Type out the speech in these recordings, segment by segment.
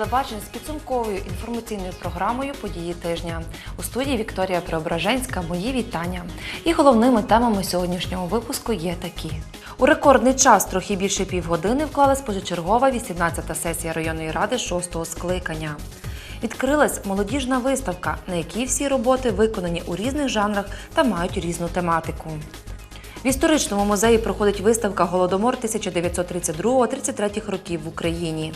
телебачення з підсумковою інформаційною програмою Події тижня. У студії Вікторія Преображенська. Мої вітання. І головними темами сьогоднішнього випуску є такі. У рекордний час трохи більше півгодини вклалась позачергова 18-та сесія районної ради 6-го скликання. Відкрилась молодіжна виставка, на якій всі роботи виконані у різних жанрах та мають різну тематику. В історичному музеї проходить виставка Голодомор 1932-33 років в Україні.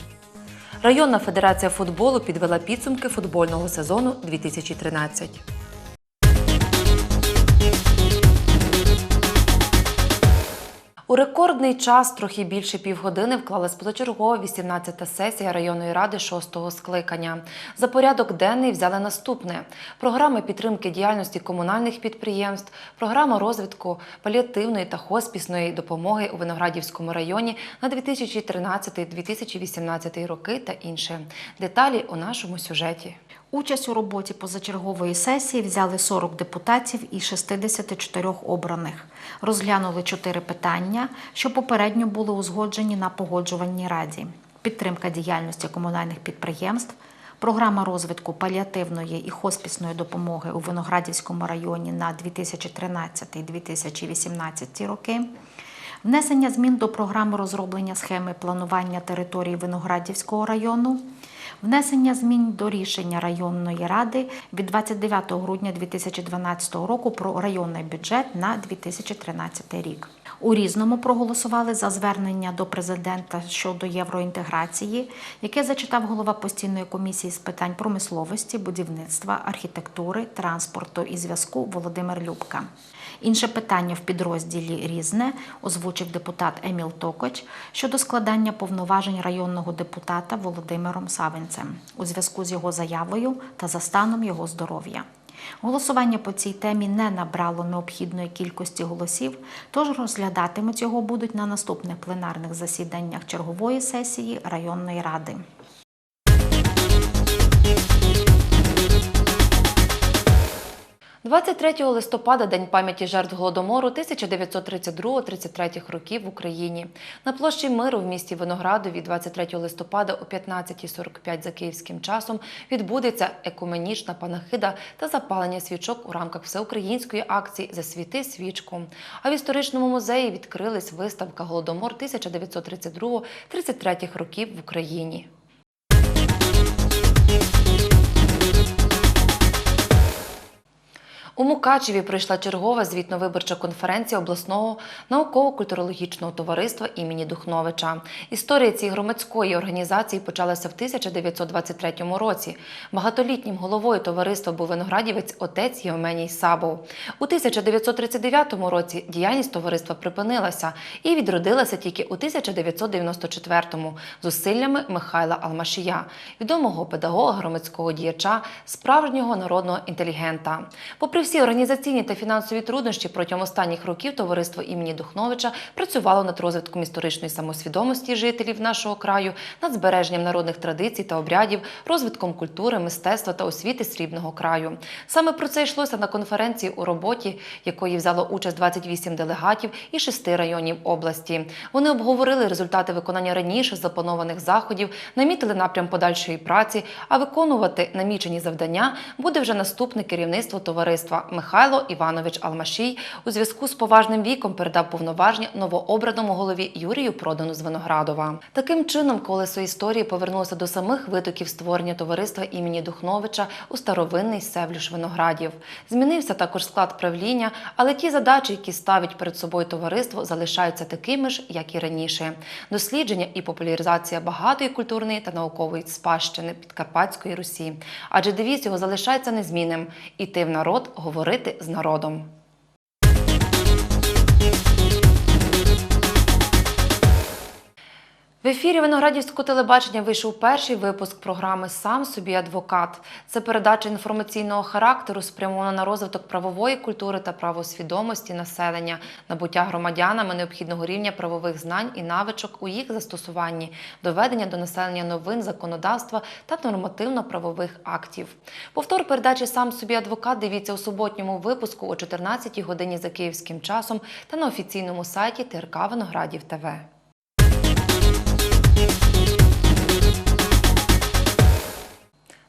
Районна федерація футболу підвела підсумки футбольного сезону 2013. У рекордний час трохи більше півгодини вклалась позачергова 18-та сесія районної ради 6-го скликання. За порядок денний взяли наступне: програми підтримки діяльності комунальних підприємств, програма розвитку паліативної та хоспісної допомоги у Виноградівському районі на 2013-2018 роки та інше. Деталі у нашому сюжеті. Участь у роботі позачергової сесії взяли 40 депутатів із 64 обраних. Розглянули чотири питання, що попередньо були узгоджені на погоджувальній раді: підтримка діяльності комунальних підприємств, програма розвитку паліативної і хоспісної допомоги у Виноградівському районі на 2013-2018 роки. Внесення змін до програми розроблення схеми планування території Виноградівського району, внесення змін до рішення районної ради від 29 грудня 2012 року про районний бюджет на 2013 рік. У різному проголосували за звернення до президента щодо євроінтеграції, яке зачитав голова постійної комісії з питань промисловості, будівництва, архітектури, транспорту і зв'язку Володимир Любка. Інше питання в підрозділі Різне озвучив депутат Еміл Токоч щодо складання повноважень районного депутата Володимиром Савинцем у зв'язку з його заявою та за станом його здоров'я. Голосування по цій темі не набрало необхідної кількості голосів, тож розглядатимуть його будуть на наступних пленарних засіданнях чергової сесії районної ради. 23 листопада День пам'яті жертв Голодомору 1932-33 років в Україні. На площі Миру в місті Виноградові 23 листопада о 15.45 за київським часом відбудеться екуменічна панахида та запалення свічок у рамках всеукраїнської акції Засвіти свічку. А в історичному музеї відкрилась виставка Голодомор 1932-33 років в Україні. У Мукачеві пройшла чергова звітно-виборча конференція обласного науково-культурологічного товариства імені Духновича. Історія цієї громадської організації почалася в 1923 році. Багатолітнім головою товариства був виноградівець отець Євменій Сабов. У 1939 році діяльність товариства припинилася і відродилася тільки у 1994-му зусиллями Михайла Алмашія, відомого педагога, громадського діяча, справжнього народного інтелігента. Попри всі організаційні та фінансові труднощі протягом останніх років товариство імені Духновича працювало над розвитком історичної самосвідомості жителів нашого краю, над збереженням народних традицій та обрядів, розвитком культури, мистецтва та освіти срібного краю. Саме про це йшлося на конференції у роботі, якої взяло участь 28 делегатів із шести районів області. Вони обговорили результати виконання раніше запланованих заходів, намітили напрям подальшої праці, а виконувати намічені завдання буде вже наступне керівництво товариства. Михайло Іванович Алмашій у зв'язку з поважним віком передав повноваження новообраному голові Юрію Продану з Виноградова. Таким чином, колесо історії повернулося до самих витоків створення товариства імені Духновича у старовинний Севлюш Виноградів. Змінився також склад правління, але ті задачі, які ставить перед собою товариство, залишаються такими ж, як і раніше: дослідження і популяризація багатої культурної та наукової спадщини Підкарпатської Русі. Адже девіз його залишається незмінним іти в народ говорити з народом. В ефірі Виноградівського телебачення вийшов перший випуск програми Сам собі адвокат. Це передача інформаційного характеру, спрямована на розвиток правової культури та правосвідомості населення, набуття громадянами необхідного рівня правових знань і навичок у їх застосуванні, доведення до населення новин законодавства та нормативно-правових актів. Повтор передачі Сам собі адвокат дивіться у суботньому випуску о 14 годині за київським часом та на офіційному сайті ТРК Виноградів ТВ.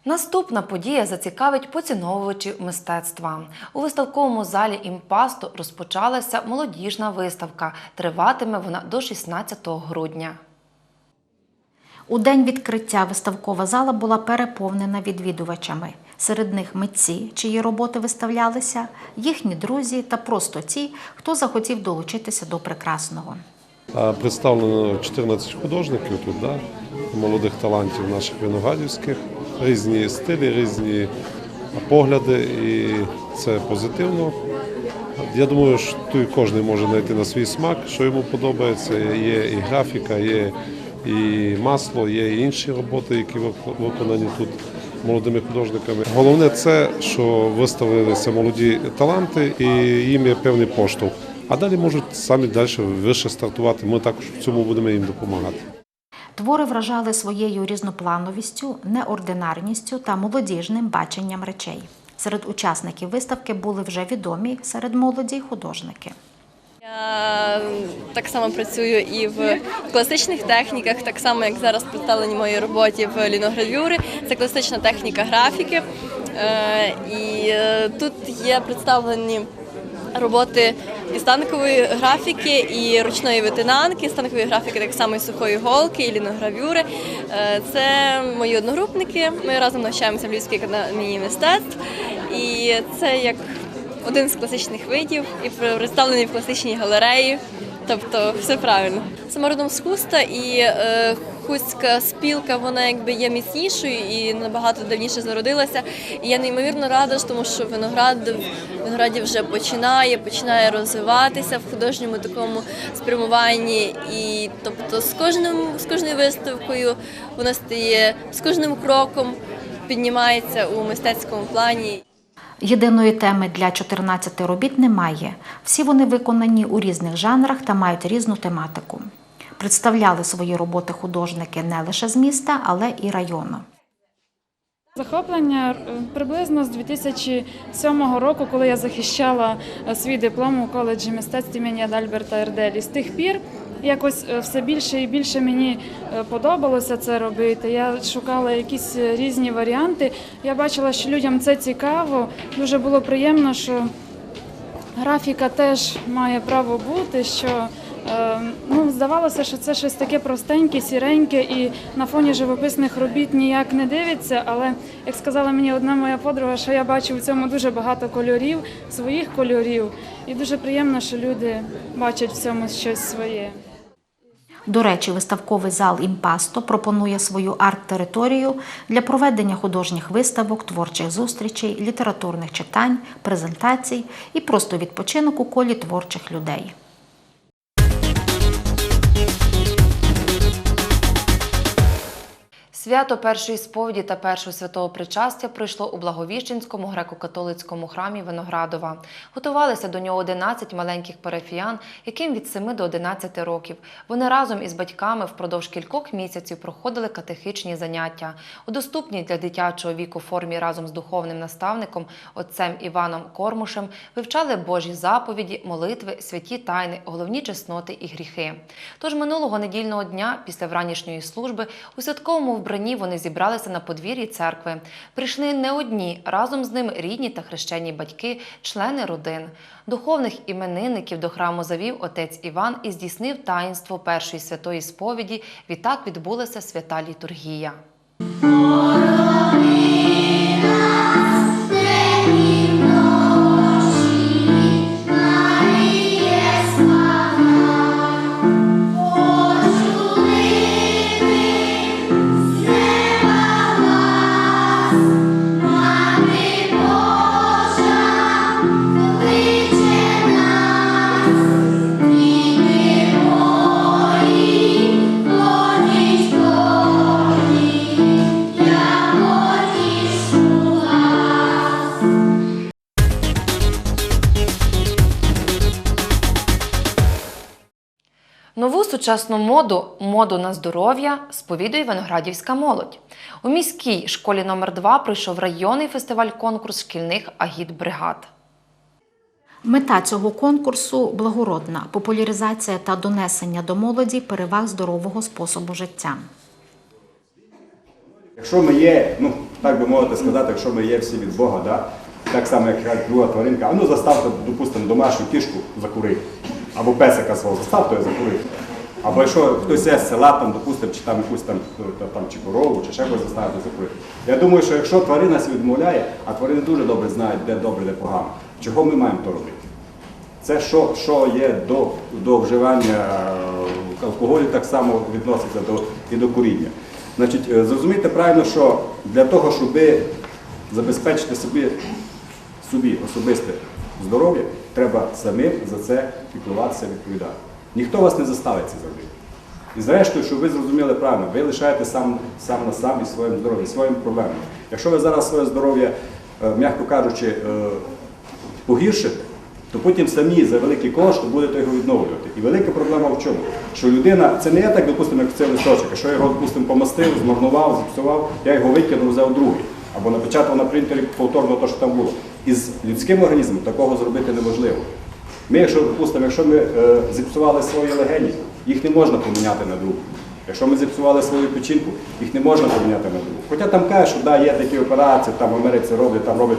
Наступна подія зацікавить поціновувачів мистецтва. У виставковому залі імпасту розпочалася молодіжна виставка. Триватиме вона до 16 грудня. У день відкриття виставкова зала була переповнена відвідувачами. Серед них митці, чиї роботи виставлялися, їхні друзі та просто ті, хто захотів долучитися до прекрасного. Представлено 14 художників тут, да? молодих талантів наших виноградівських, різні стилі, різні погляди, і це позитивно. Я думаю, що тут кожен може знайти на свій смак, що йому подобається. Є і графіка, є і масло, є і інші роботи, які виконані тут молодими художниками. Головне це, що виставилися молоді таланти і їм є певний поштовх. А далі можуть самі далі вище стартувати. Ми також в цьому будемо їм допомагати. Твори вражали своєю різноплановістю, неординарністю та молодіжним баченням речей. Серед учасників виставки були вже відомі серед молоді художники. Я так само працюю і в класичних техніках, так само як зараз представлені в моїй роботі в ліногравюри. Це класична техніка графіки. Е, І е, тут є представлені роботи і станкової графіки, і ручної витинанки, станкової графіки, так само і сухої голки, і ліногравюри. Е, Це мої одногрупники. Ми разом навчаємося в Львівській академії мистецтв. І це як один з класичних видів і представлений в класичній галереї. Тобто все правильно. Саме родом з хуста і е, хустська спілка, вона якби є міцнішою і набагато давніше зародилася. І я неймовірно рада, тому що виноград в винограді вже починає, починає розвиватися в художньому такому спрямуванні. І тобто з кожним з кожною виставкою вона стає з кожним кроком піднімається у мистецькому плані. Єдиної теми для 14 робіт немає. Всі вони виконані у різних жанрах та мають різну тематику. Представляли свої роботи художники не лише з міста, але і району. Захоплення е, приблизно з 2007 року, коли я захищала е, свій диплом у коледжі мистецтв імені Адальберта Ерделі. З тих пір якось е, все більше і більше мені подобалося це робити. Я шукала якісь різні варіанти. Я бачила, що людям це цікаво. Дуже було приємно, що графіка теж має право бути. що Ну, здавалося, що це щось таке простеньке, сіреньке, і на фоні живописних робіт ніяк не дивиться. Але як сказала мені одна моя подруга, що я бачу в цьому дуже багато кольорів, своїх кольорів, і дуже приємно, що люди бачать в цьому щось своє. До речі, виставковий зал Імпасто пропонує свою арт-територію для проведення художніх виставок, творчих зустрічей, літературних читань, презентацій і просто відпочинок у колі творчих людей. Свято першої сповіді та першого святого причастя пройшло у Благовіщенському греко-католицькому храмі Виноградова. Готувалися до нього 11 маленьких парафіян, яким від 7 до 11 років. Вони разом із батьками впродовж кількох місяців проходили катехичні заняття у доступній для дитячого віку формі разом з духовним наставником отцем Іваном Кормушем вивчали Божі заповіді, молитви, святі тайни, головні чесноти і гріхи. Тож минулого недільного дня, після вранішньої служби, у святковому вбранні вони зібралися на подвір'ї церкви. Прийшли не одні, разом з ним рідні та хрещені батьки, члени родин. Духовних іменинників до храму завів отець Іван і здійснив таїнство першої святої сповіді. Відтак відбулася свята літургія. Сучасну моду, моду на здоров'я сповідує виноградівська молодь. У міській школі номер 2 пройшов районний фестиваль-конкурс шкільних агітбригад. Мета цього конкурсу благородна популяризація та донесення до молоді переваг здорового способу життя. Якщо ми є, ну, так би мовити сказати, якщо ми є всі від Бога, да? так само, як друга тваринка, а ну заставте, допустимо, домашню кішку закурити, або песика свого, заставте закурити. Або якщо хтось є з села, там, допустимо, чи там якусь там, там чи корову, чи ще когось заставити закурити. Я думаю, що якщо тварина себе відмовляє, а тварини дуже добре знають, де добре, де погано, чого ми маємо то робити? Це що, що є до, до вживання е, алкоголю, так само відноситься до, і до куріння. Значить, е, зрозумійте правильно, що для того, щоб забезпечити собі, собі особисте здоров'я, треба самим за це піклуватися, відповідати. Ніхто вас не заставить це зробити. І зрештою, щоб ви зрозуміли правильно, ви лишаєте сам, сам на сам із своїм здоров'ям, своїм проблемами. Якщо ви зараз своє здоров'я, е, м'яко кажучи, е, погіршите, то потім самі за великі кошти будете його відновлювати. І велика проблема в чому? Що людина, це не я так, допустимо, як цей листочок, якщо я його, допустимо, помастив, змарнував, зіпсував, я його викинув, взяв другий. Або напечатав на принтері повторно те, що там було. Із людським організмом такого зробити неможливо. Ми, якщо, допустимо, якщо ми е, зіпсували свої легені, їх не можна поміняти на другу. Якщо ми зіпсували свою печінку, їх не можна поміняти на другу. Хоча там кажуть, що да, є такі операції, там в Америці роблять, там роблять.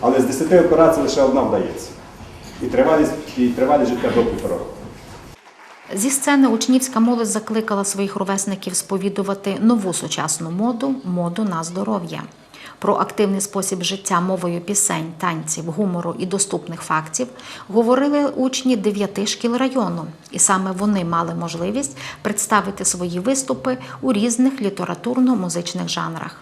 Але з 10 операцій лише одна вдається. І тривалість, і тривалість життя до півтора року. Зі сцени учнівська молодь закликала своїх ровесників сповідувати нову сучасну моду моду на здоров'я. Про активний спосіб життя мовою пісень, танців, гумору і доступних фактів говорили учні дев'яти шкіл району, і саме вони мали можливість представити свої виступи у різних літературно-музичних жанрах.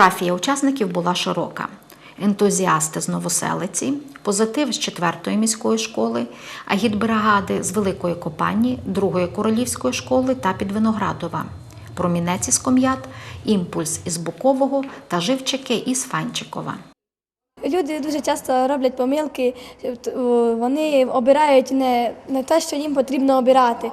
Географія учасників була широка. Ентузіасти з Новоселиці, позитив з 4-ї міської школи, агітбригади з Великої Копані, 2-ї королівської школи та Підвиноградова, промінець із Ком'ят, імпульс із Букового та живчики із Фанчикова. Люди дуже часто роблять помилки, вони обирають не, не те, що їм потрібно обирати.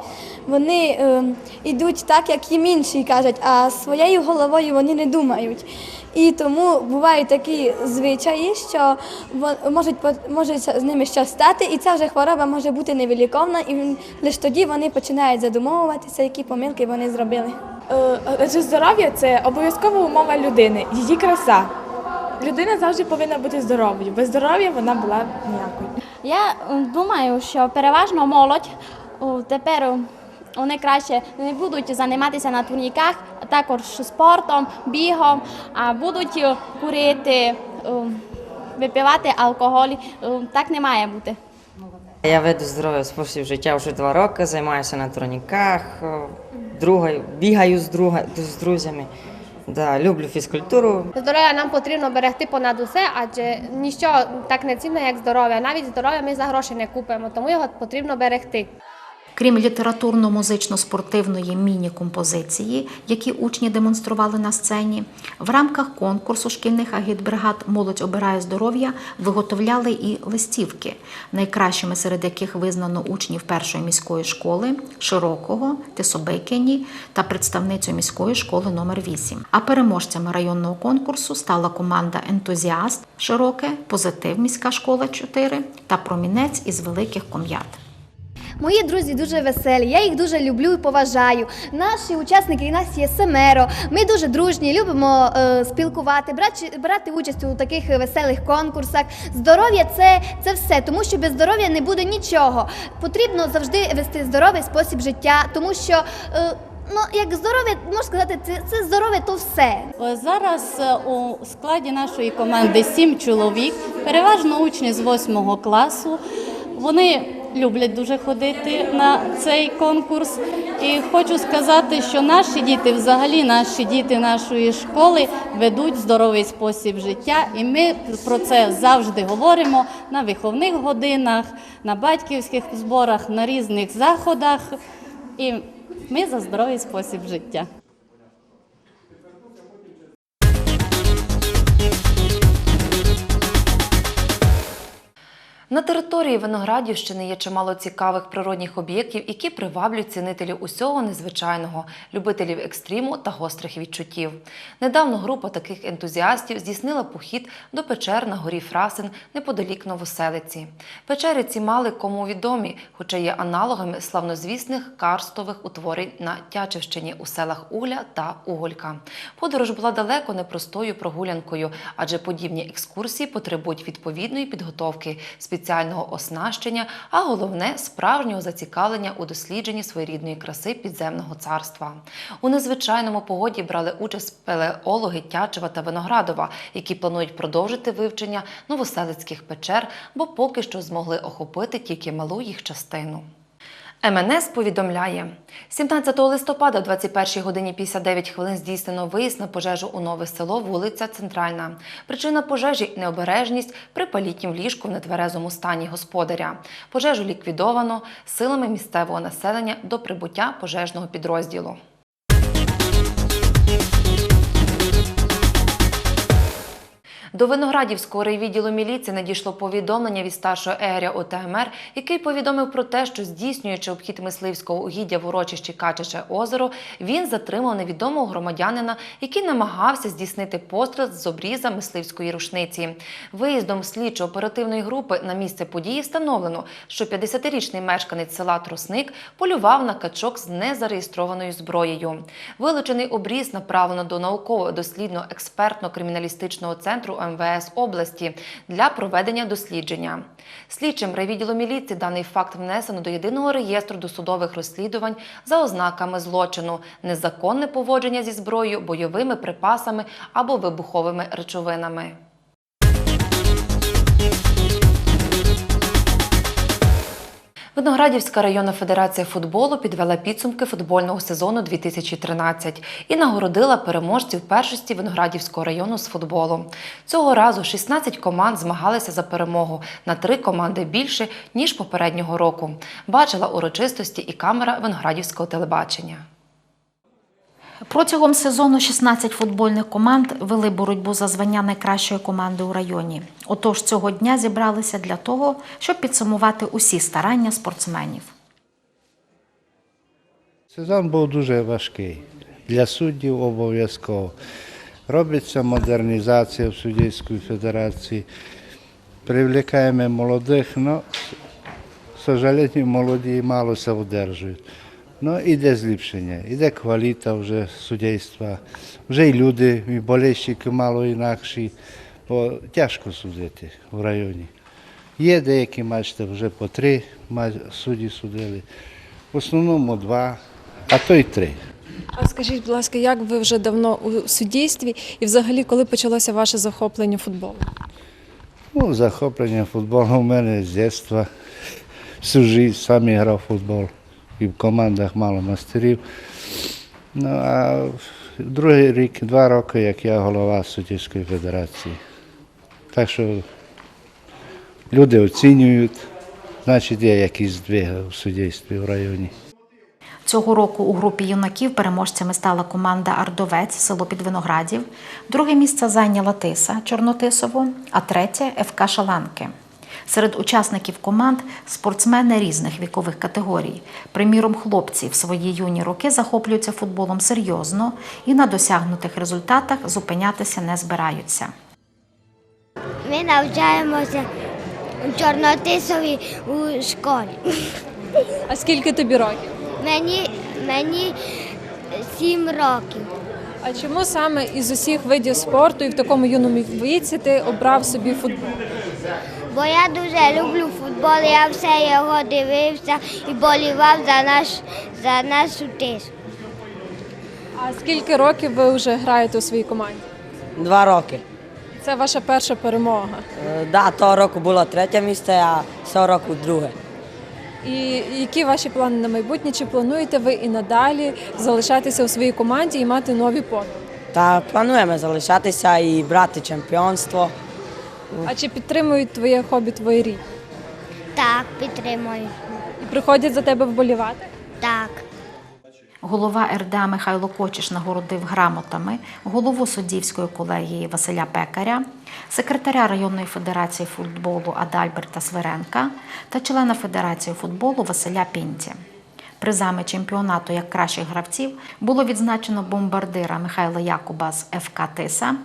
Вони е, йдуть так, як їм інші кажуть, а своєю головою вони не думають. І тому бувають такі звичаї, що можуть, може з ними щось стати, і ця вже хвороба може бути невиліковна, і лише тоді вони починають задумовуватися, які помилки вони зробили. Е, здоров'я це обов'язкова умова людини, її краса. Людина завжди повинна бути здоровою. Без здоров'я вона була ніякою. Я думаю, що переважно молодь тепер вони краще не будуть займатися на турніках, а також спортом, бігом, а будуть курити, випивати алкоголь. Так не має бути. Я веду здоровий спосіб життя вже два роки, займаюся на турніках, о, друга- бігаю з, друга, з друзями. Да, люблю фізкультуру. Здоров'я нам потрібно берегти понад усе, адже ніщо так не цінне, як здоров'я. Навіть здоров'я ми за гроші не купимо, тому його потрібно берегти. Крім літературно-музично-спортивної міні-композиції, які учні демонстрували на сцені, в рамках конкурсу шкільних агітбригад Молодь обирає здоров'я виготовляли і листівки, найкращими серед яких визнано учнів першої міської школи Широкого, Тисобикині та представницю міської школи номер 8 А переможцями районного конкурсу стала команда Ентузіаст Широке, Позитив міська школа 4 та Промінець із великих ком'ят. Мої друзі дуже веселі, я їх дуже люблю і поважаю. Наші учасники, нас є семеро. Ми дуже дружні, любимо е, спілкувати, брати, брати участь у таких веселих конкурсах. Здоров'я це, це все, тому що без здоров'я не буде нічого. Потрібно завжди вести здоровий спосіб життя, тому що. Е, Ну, як здоров'я, можна сказати, це, це здоров'я то все. Зараз е, у складі нашої команди сім чоловік, переважно учні з восьмого класу. Вони люблять дуже ходити на цей конкурс. І хочу сказати, що наші діти, взагалі наші діти нашої школи ведуть здоровий спосіб життя, і ми про це завжди говоримо на виховних годинах, на батьківських зборах, на різних заходах. І ми за здоровий спосіб життя. На території Виноградівщини є чимало цікавих природних об'єктів, які приваблюють цінителів усього незвичайного, любителів екстриму та гострих відчуттів. Недавно група таких ентузіастів здійснила похід до печер на горі Фрасин неподалік Новоселиці. Печери ці мали кому відомі, хоча є аналогами славнозвісних карстових утворень на Тячівщині у селах Угля та Уголька. Подорож була далеко не простою прогулянкою, адже подібні екскурсії потребують відповідної підготовки, спеціального оснащення, а головне справжнього зацікавлення у дослідженні своєрідної краси підземного царства. У незвичайному погоді брали участь пелеологи Тячева та Виноградова, які планують продовжити вивчення новоселицьких печер, бо поки що змогли охопити тільки малу їх частину. МНС повідомляє, 17 листопада о 21 годині 59 хвилин здійснено виїзд на пожежу у нове село, вулиця Центральна. Причина пожежі необережність при палітнім ліжку в нетверезому стані господаря. Пожежу ліквідовано силами місцевого населення до прибуття пожежного підрозділу. До Виноградівського райвідділу міліції надійшло повідомлення від старшого егеря ОТМР, який повідомив про те, що здійснюючи обхід мисливського угіддя в урочищі Качаче озеро, він затримав невідомого громадянина, який намагався здійснити постріл з обріза мисливської рушниці. Виїздом слідчо-оперативної групи на місце події встановлено, що 50-річний мешканець села Тросник полював на качок з незареєстрованою зброєю. Вилучений обріз направлено до науково-дослідно-експертно-криміналістичного центру МВС області для проведення дослідження. Слідчим райвідділу міліції даний факт внесено до єдиного реєстру досудових розслідувань за ознаками злочину, незаконне поводження зі зброєю, бойовими припасами або вибуховими речовинами. Виноградівська районна федерація футболу підвела підсумки футбольного сезону 2013 і нагородила переможців першості Виноградівського району з футболу. Цього разу 16 команд змагалися за перемогу на три команди більше ніж попереднього року. Бачила урочистості і камера Виноградівського телебачення. Протягом сезону 16 футбольних команд вели боротьбу за звання найкращої команди у районі. Отож цього дня зібралися для того, щоб підсумувати усі старання спортсменів. Сезон був дуже важкий. Для суддів обов'язково. Робиться модернізація в суддівській федерації. Привлікаємо молодих, але, к сожалению, молоді мало се удержують. Ну, іде зліпшення, іде кваліта вже суддівства, вже і люди, і болельщики мало інакші, бо тяжко судити в районі. Є деякі матчі вже по три судді судили, в основному два, а то й три. А скажіть, будь ласка, як ви вже давно у суддівстві і взагалі коли почалося ваше захоплення футболом? Ну, захоплення футболом у мене з дитинства. Всю життя сам грав футбол. І в командах мало мастерів. Ну, а другий рік, два роки, як я голова суддівської федерації. Так що люди оцінюють, значить є якісь здвиги у суддівстві в районі. Цього року у групі юнаків переможцями стала команда Ардовець, село Підвиноградів. Друге місце зайняла Тиса Чорнотисово, а третє ФК Шаланки. Серед учасників команд спортсмени різних вікових категорій. Приміром, хлопці в свої юні роки захоплюються футболом серйозно і на досягнутих результатах зупинятися не збираються. Ми навчаємося у Чорнотисові у школі. А скільки тобі років? Мені, мені сім років. А чому саме із усіх видів спорту і в такому юному віці ти обрав собі футбол? Бо я дуже люблю футбол, я все його дивився і болівав за, наш, за нашу тису. А скільки років ви вже граєте у своїй команді? Два роки. Це ваша перша перемога. Е, Да, того року було третє місце, а цього року друге. І які ваші плани на майбутнє? Чи плануєте ви і надалі залишатися у своїй команді і мати нові подвиги? Та плануємо залишатися і брати чемпіонство. А чи підтримують твоє хобі твої рідні? Так, підтримую. І приходять за тебе вболівати? Так. Голова РДА Михайло Кочиш нагородив грамотами голову суддівської колегії Василя Пекаря, секретаря районної федерації футболу Адальберта Свиренка та члена Федерації футболу Василя Пінці. Призами чемпіонату як кращих гравців було відзначено бомбардира Михайла Якуба з ФК Тиса,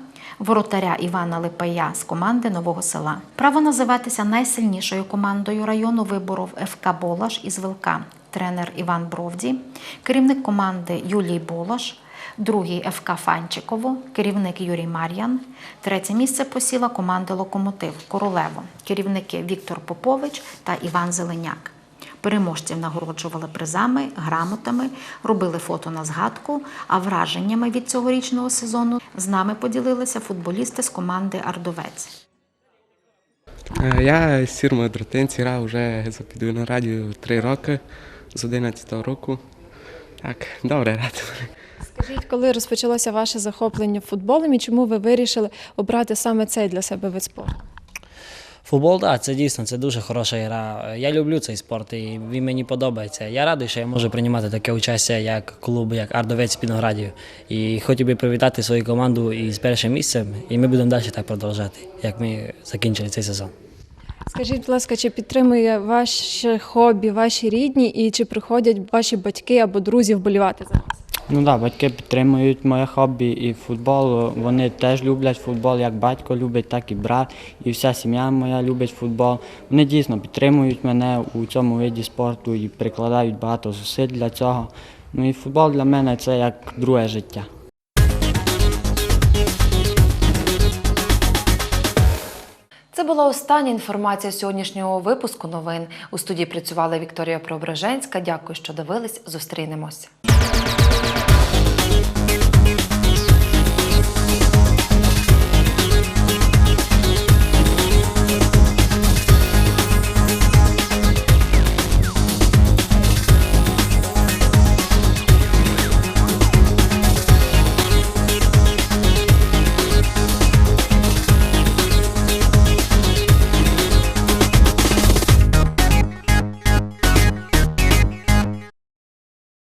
воротаря Івана Липая з команди Нового села. Право називатися найсильнішою командою району виборов ФК Болаш із Вилка, тренер Іван Бровді, керівник команди Юлій Болаш, другий ФК Фанчиково, керівник Юрій Мар'ян. Третє місце посіла команда Локомотив Королево, керівники Віктор Попович та Іван Зеленяк. Переможців нагороджували призами, грамотами, робили фото на згадку, а враженнями від цьогорічного сезону з нами поділилися футболісти з команди Ардовець. Е, Я з Сірмою Дротинці грав вже за під Виноградію три роки з 11-го року. Так, добре грати. Скажіть, коли розпочалося ваше захоплення футболом і чому ви вирішили обрати саме цей для себе вид спорту? Футбол, так, це дійсно це дуже хороша гра. Я люблю цей спорт і він мені подобається. Я радий, що я можу приймати таке участь як клуб, як Ардовець Підноградів. І хотів би привітати свою команду із першим місцем, і ми будемо далі так продовжати, як ми закінчили цей сезон. Скажіть, будь ласка, чи підтримує ваше хобі, ваші рідні, і чи приходять ваші батьки або друзі вболівати за вас? Ну так, батьки підтримують моє хобі і футбол. Вони теж люблять футбол, як батько любить, так і брат, і вся сім'я моя любить футбол. Вони дійсно підтримують мене у цьому виді спорту і прикладають багато зусиль для цього. Ну і футбол для мене це як друге життя. Це була остання інформація сьогоднішнього випуску новин. У студії працювала Вікторія Преображенська. Дякую, що дивились. Зустрінемось.